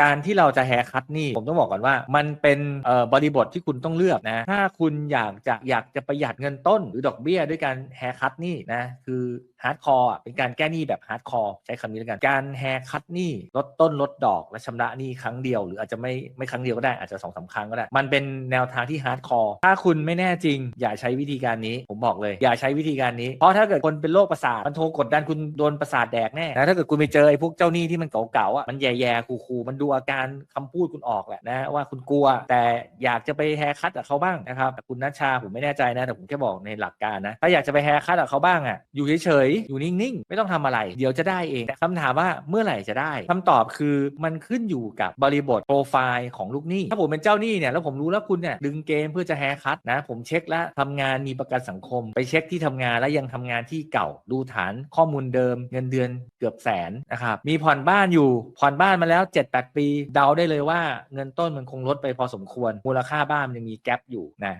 การที่เราจะแฮร์คัตนี่ผมต้องบอกก่อนว่า มันเป็นบริบทที่คุณต้องเลือกนะถ้าคุณอยากจะอยากจะประหยัดเงินต้นหรือดอกเบี้ยด้วยการแฮร์คัตนี่นะคือฮาร์ดคอร์เป็นการแก้หนี้แบบฮาร์ดคอร์ใช้คำนี้แล้วกัน การแฮร์คัตหนี้ลดต้นลดดอกและชำระหนี้ครั้งเดียว หรืออาจจะไม่ไม่ครั้งเดียวก็ได้อาจจะสองสาครั้งก็ได้ มันเป็นแนวทางที่ฮาร์ดคอร์ถ้าคุณไม่แน่จริง อย่าใช้วิธีการนี้ผมบอกเลย อย่าใช้วิธีการนี้ เพราะถ้าเกิดคนเป็นโรคประสาทมันโทรกดดันคุณโดนประสาทแดกแน่นะถ้าเกิดคุณไปเจอไอ้พวกเจ้าหนี้ที่มันเก่าๆอะมันแย่ๆคูๆมันดูอาการคำพูดคุณออกแหละนะว่าคุณกลัว แต่อยากจะไปแฮร์คัตกับเขาบ้างนะครับแต่คุณนัชชาผมไม่แน่ใจนะแต่ผมแค่บอกในหลักการนะถ้าอยากจะไปแฮร์คัตกับเขาบ้างอะอยู่เฉยๆอยู่นิ่งๆ ไม่ต้องทำอะไร เดี๋ยวจะได้เองแต่คำถามว่าเมื่อไหร่จะได้คำตอบคือมันขึ้นอยู่กับบริบทโปรไฟล์ของลูกหนี้ถ้าผมเป็นเจ้าหนี้เนี่ยแล้วผมรู้แล้วคุณเนี่ยดึงเกมเพื่อจะแฮร์คัตนะผมเช็คแล้วทำงานมีประกันสังคม ไปเช็คที่ทำงานแล้วยังทำงานที่เก่าดูฐานข้อมูลเดิม เงินเดือนเกือบแสนนะครับมีผ่อนบ้านอยู่ผ่อนบ้านมาแล้ว7-8ปีเดาได้เลยว่าเงินต้นมันคงลดไปพอสมควร มูลค่าบ้านมันยังมีแกลบอยู่นะ